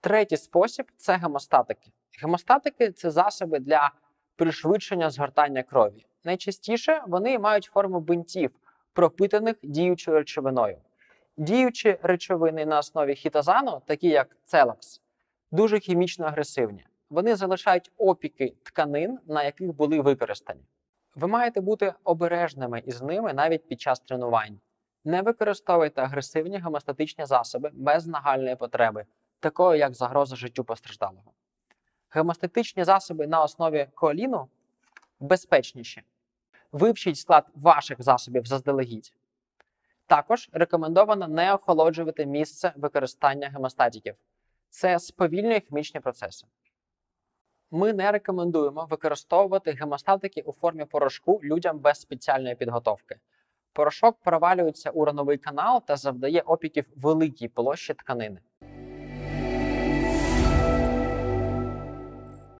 Третій спосіб це гемостатики. Гемостатики це засоби для пришвидшення згортання крові. Найчастіше вони мають форму бинтів, пропитаних діючою речовиною. Діючі речовини на основі хітозану, такі як целакс, дуже хімічно агресивні. Вони залишають опіки тканин, на яких були використані. Ви маєте бути обережними із ними навіть під час тренувань. Не використовуйте агресивні гемостатичні засоби без нагальної потреби, такої як загроза життю постраждалого. Гемостатичні засоби на основі коаліну безпечніші. Вивчіть склад ваших засобів заздалегідь. Також рекомендовано не охолоджувати місце використання гемостатиків. Це сповільнює хімічні процеси. Ми не рекомендуємо використовувати гемостатики у формі порошку людям без спеціальної підготовки. Порошок провалюється у рановий канал та завдає опіків великій площі тканини.